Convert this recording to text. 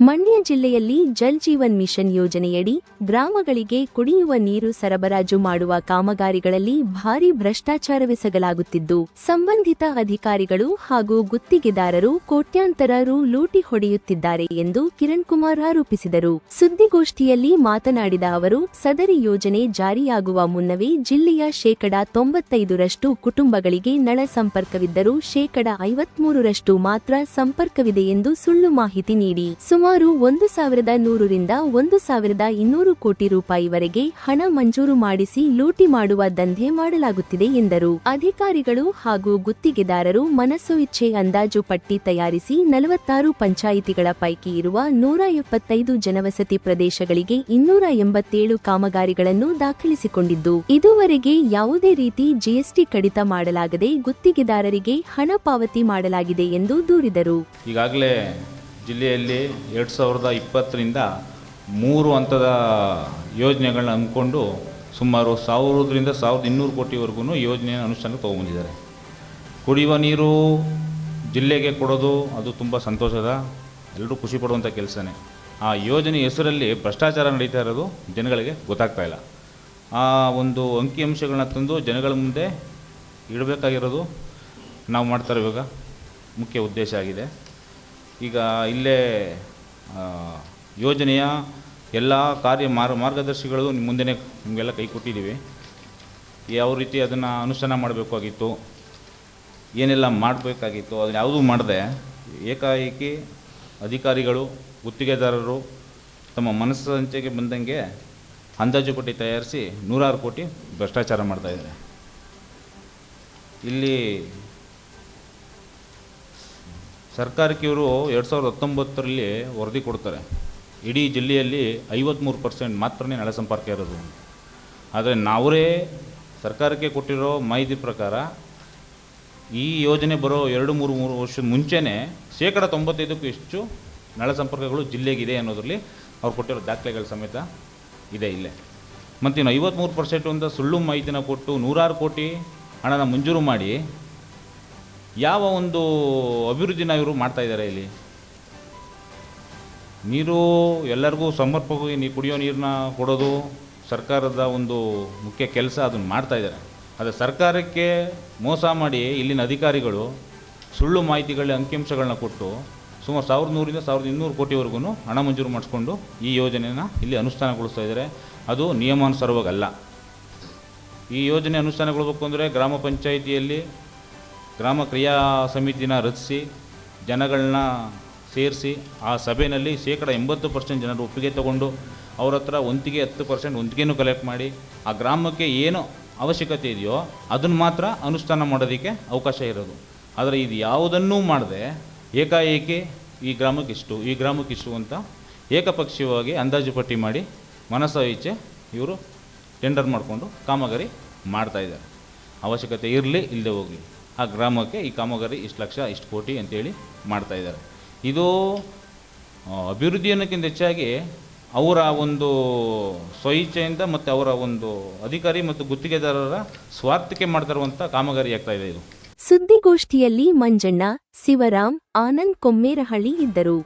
ಮಂಡ್ಯ ಜಿಲ್ಲೆಯಲ್ಲಿ ಜಲ್ ಜೀವನ್ ಮಿಷನ್ ಯೋಜನೆಯಡಿ ಗ್ರಾಮಗಳಿಗೆ ಕುಡಿಯುವ ನೀರು ಸರಬರಾಜು ಮಾಡುವ ಕಾಮಗಾರಿಗಳಲ್ಲಿ ಭಾರಿ ಭ್ರಷ್ಟಾಚಾರವೆಸಗಲಾಗುತ್ತಿದ್ದು, ಸಂಬಂಧಿತ ಅಧಿಕಾರಿಗಳು ಹಾಗೂ ಗುತ್ತಿಗೆದಾರರು ಕೋಟ್ಯಾಂತರ ರು ಲೂಟಿ ಹೊಡೆಯುತ್ತಿದ್ದಾರೆ ಎಂದು ಕಿರಣ್ ಕುಮಾರ್ ಆರೋಪಿಸಿದರು. ಸುದ್ದಿಗೋಷ್ಠಿಯಲ್ಲಿ ಮಾತನಾಡಿದ ಅವರು, ಸದರಿ ಯೋಜನೆ ಜಾರಿಯಾಗುವ ಮುನ್ನವೇ ಜಿಲ್ಲೆಯ ಶೇಕಡ ತೊಂಬತ್ತೈದರಷ್ಟು ಕುಟುಂಬಗಳಿಗೆ ನಳ ಸಂಪರ್ಕವಿದ್ದರೂ ಶೇಕಡ ಐವತ್ಮೂರರಷ್ಟು ಮಾತ್ರ ಸಂಪರ್ಕವಿದೆ ಎಂದು ಸುಳ್ಳು ಮಾಹಿತಿ ನೀಡಿ. ಸುಮಾರು ಒಂದು ಸಾವಿರದ ನೂರರಿಂದ ಒಂದು ಸಾವಿರದ ಇನ್ನೂರು ಕೋಟಿ ರೂಪಾಯಿವರೆಗೆ ಹಣ ಮಂಜೂರು ಮಾಡಿಸಿ ಲೂಟಿ ಮಾಡುವ ದಂಧೆ ಮಾಡಲಾಗುತ್ತಿದೆ ಎಂದರು. ಅಧಿಕಾರಿಗಳು ಹಾಗೂ ಗುತ್ತಿಗೆದಾರರು ಮನಸ್ಸು ಇಚ್ಛೆ ಅಂದಾಜು ಪಟ್ಟಿ ತಯಾರಿಸಿ ನಲವತ್ತಾರು ಪಂಚಾಯಿತಿಗಳ ಪೈಕಿ ಇರುವ ನೂರ ಎಪ್ಪತ್ತೈದು ಜನವಸತಿ ಪ್ರದೇಶಗಳಿಗೆ ಇನ್ನೂರ ಎಂಬತ್ತೇಳು ಕಾಮಗಾರಿಗಳನ್ನು ದಾಖಲಿಸಿಕೊಂಡಿದ್ದು, ಇದುವರೆಗೆ ಯಾವುದೇ ರೀತಿ ಜಿಎಸ್ಟಿ ಕಡಿತ ಮಾಡಲಾಗದೆ ಗುತ್ತಿಗೆದಾರರಿಗೆ ಹಣ ಪಾವತಿ ಮಾಡಲಾಗಿದೆ ಎಂದು ದೂರಿದರು. ಈಗಾಗಲೇ ಜಿಲ್ಲೆಯಲ್ಲಿ ಎರಡು ಸಾವಿರದ ಇಪ್ಪತ್ತರಿಂದ ಮೂರು ಹಂತದ ಯೋಜನೆಗಳನ್ನ ಅಂದ್ಕೊಂಡು ಸುಮಾರು ಸಾವಿರದಿಂದ ಸಾವಿರದ ಇನ್ನೂರು ಕೋಟಿವರೆಗೂ ಯೋಜನೆಯ ಅನುಷ್ಠಾನಕ್ಕೆ ತೊಗೊಂಬಂದಿದ್ದಾರೆ ಕುಡಿಯುವ ನೀರು ಜಿಲ್ಲೆಗೆ ಕೊಡೋದು ಅದು ತುಂಬ ಸಂತೋಷದ ಎಲ್ಲರೂ ಖುಷಿ ಪಡುವಂಥ ಕೆಲಸನೇ. ಆ ಯೋಜನೆ ಹೆಸರಲ್ಲಿ ಭ್ರಷ್ಟಾಚಾರ ನಡೀತಾ ಇರೋದು ಜನಗಳಿಗೆ ಗೊತ್ತಾಗ್ತಾ ಇಲ್ಲ. ಆ ಒಂದು ಅಂಕಿಅಂಶಗಳನ್ನ ತಂದು ಜನಗಳ ಮುಂದೆ ಇಡಬೇಕಾಗಿರೋದು ನಾವು ಮಾಡ್ತಾರೆ ಇವಾಗ ಮುಖ್ಯ ಉದ್ದೇಶ ಆಗಿದೆ. ಈಗ ಇಲ್ಲೇ ಯೋಜನೆಯ ಎಲ್ಲ ಕಾರ್ಯ ಮಾರ್, ಮಾರ್ಗದರ್ಶಿಗಳು ನಿಮ್ಮ ಮುಂದೆನೇ ನಿಮಗೆಲ್ಲ ಕೈ ಕೊಟ್ಟಿದ್ದೀವಿ. ಯಾವ ರೀತಿ ಅದನ್ನು ಅನುಷ್ಠಾನ ಮಾಡಬೇಕಾಗಿತ್ತು, ಏನೆಲ್ಲ ಮಾಡಬೇಕಾಗಿತ್ತು, ಅದನ್ನ ಯಾವುದೂ ಮಾಡದೆ, ಏಕಾಏಕಿ ಅಧಿಕಾರಿಗಳು, ಗುತ್ತಿಗೆದಾರರು ತಮ್ಮ ಮನಸ್ಸಂಚೆಗೆ ಬಂದಂಗೆ ಅಂದಾಜು ಪಟ್ಟಿ ತಯಾರಿಸಿ ನೂರಾರು ಕೋಟಿ ಭ್ರಷ್ಟಾಚಾರ ಮಾಡ್ತಾಯಿದ್ದಾರೆ ಇಲ್ಲಿ ಸರ್ಕಾರಕ್ಕೆ ಇವರು ಎರಡು ಸಾವಿರದ ಹತ್ತೊಂಬತ್ತರಲ್ಲಿ ವರದಿ ಕೊಡ್ತಾರೆ. ಇಡೀ ಜಿಲ್ಲೆಯಲ್ಲಿ ಐವತ್ತ್ಮೂರು ಪರ್ಸೆಂಟ್ ಮಾತ್ರನೇ ನಳ ಸಂಪರ್ಕ ಇರೋದು. ಆದರೆ ನಾವರೇ ಸರ್ಕಾರಕ್ಕೆ ಕೊಟ್ಟಿರೋ ಮಾಹಿತಿ ಪ್ರಕಾರ ಈ ಯೋಜನೆ ಬರೋ ಎರಡು ಮೂರು ಮೂರು ವರ್ಷದ ಮುಂಚೆನೇ ಶೇಕಡ ತೊಂಬತ್ತೈದಕ್ಕೂ ಹೆಚ್ಚು ನಳ ಸಂಪರ್ಕಗಳು ಜಿಲ್ಲೆಗಿದೆ ಅನ್ನೋದರಲ್ಲಿ ಅವ್ರು ಕೊಟ್ಟಿರೋ ದಾಖಲೆಗಳ ಸಮೇತ ಇದೆ ಇಲ್ಲೇ. ಮತ್ತು ಇನ್ನು ಐವತ್ತ್ಮೂರು ಪರ್ಸೆಂಟ್ ಅಂತ ಸುಳ್ಳು ಮಾಹಿತಿನ ಕೊಟ್ಟು ನೂರಾರು ಕೋಟಿ ಹಣನ ಮಂಜೂರು ಮಾಡಿ ಯಾವ ಒಂದು ಅಭಿವೃದ್ಧಿನ ಇವರು ಮಾಡ್ತಾ ಇದ್ದಾರೆ ಇಲ್ಲಿ? ನೀರು ಎಲ್ಲರಿಗೂ ಸಮರ್ಪಕವಾಗಿ ನೀ ಕುಡಿಯೋ ನೀರನ್ನ ಕೊಡೋದು ಸರ್ಕಾರದ ಒಂದು ಮುಖ್ಯ ಕೆಲಸ ಅದನ್ನು ಮಾಡ್ತಾ ಇದ್ದಾರೆ. ಆದರೆ ಸರ್ಕಾರಕ್ಕೆ ಮೋಸ ಮಾಡಿ ಇಲ್ಲಿನ ಅಧಿಕಾರಿಗಳು ಸುಳ್ಳು ಮಾಹಿತಿಗಳ ಅಂಕಿಅಂಶಗಳನ್ನ ಕೊಟ್ಟು ಸುಮಾರು ಸಾವಿರದ ನೂರಿಂದ ಸಾವಿರದ ಇನ್ನೂರು ಕೋಟಿವರೆಗೂ ಹಣ ಮಂಜೂರು ಮಾಡಿಸ್ಕೊಂಡು ಈ ಯೋಜನೆಯನ್ನು ಇಲ್ಲಿ ಅನುಷ್ಠಾನಗೊಳಿಸ್ತಾ ಇದ್ದಾರೆ. ಅದು ನಿಯಮಾನುಸಾರವಾಗಲ್ಲ. ಈ ಯೋಜನೆ ಅನುಷ್ಠಾನಗೊಳ್ಬೇಕು ಅಂದರೆ ಗ್ರಾಮ ಪಂಚಾಯಿತಿಯಲ್ಲಿ ಗ್ರಾಮ ಕ್ರಿಯಾ ಸಮಿತಿನ ರಚಿಸಿ ಜನಗಳನ್ನ ಸೇರಿಸಿ, ಆ ಸಭೆಯಲ್ಲಿ ಶೇಕಡ ಎಂಬತ್ತು ಪರ್ಸೆಂಟ್ ಜನರು ಒಪ್ಪಿಗೆ ತಗೊಂಡು ಅವ್ರ ಹತ್ರ ಒಂದಿಗೆ ಹತ್ತು ಪರ್ಸೆಂಟ್ ಒಂತಿಗೆನೂ ಕಲೆಕ್ಟ್ ಮಾಡಿ, ಆ ಗ್ರಾಮಕ್ಕೆ ಏನು ಅವಶ್ಯಕತೆ ಇದೆಯೋ ಅದನ್ನು ಮಾತ್ರ ಅನುಷ್ಠಾನ ಮಾಡೋದಕ್ಕೆ ಅವಕಾಶ ಇರೋದು. ಆದರೆ ಇದು ಯಾವುದನ್ನೂ ಮಾಡದೆ ಏಕಾಏಕಿ ಈ ಗ್ರಾಮಕ್ಕೆ ಇಷ್ಟು, ಈ ಗ್ರಾಮಕ್ಕೆ ಇಷ್ಟು ಅಂತ ಏಕಪಕ್ಷೀಯವಾಗಿ ಅಂದಾಜು ಪಟ್ಟಿ ಮಾಡಿ ಮನಸ್ಸು ಇಚ್ಛೆ ಇವರು ಟೆಂಡರ್ ಮಾಡಿಕೊಂಡು ಕಾಮಗಾರಿ ಮಾಡ್ತಾಯಿದ್ದಾರೆ ಅವಶ್ಯಕತೆ ಇರಲಿ ಇಲ್ಲದೆ ಹೋಗಲಿ. ಆ ಗ್ರಾಮಕ್ಕೆ ಈ ಕಾಮಗಾರಿ ಇಷ್ಟು ಲಕ್ಷ, ಇಷ್ಟು ಕೋಟಿ ಅಂತೇಳಿ ಮಾಡ್ತಾ ಇದ್ದಾರೆ. ಇದು ಅಭಿವೃದ್ಧಿ ಅನ್ನೋಕ್ಕಿಂತ ಹೆಚ್ಚಾಗಿ ಅವರ ಒಂದು ಸ್ವಇಚ್ಛೆಯಿಂದ ಮತ್ತು ಅವರ ಒಂದು ಅಧಿಕಾರಿ ಮತ್ತು ಗುತ್ತಿಗೆದಾರರ ಸ್ವಾರ್ಥಕ್ಕೆ ಮಾಡ್ತಾ ಕಾಮಗಾರಿ ಆಗ್ತಾ ಇದೆ ಇದು. ಸುದ್ದಿಗೋಷ್ಠಿಯಲ್ಲಿ ಮಂಜಣ್ಣ, ಶಿವರಾಮ್, ಆನಂದ್ ಕೊಮ್ಮೇರಹಳ್ಳಿ ಇದ್ದರು.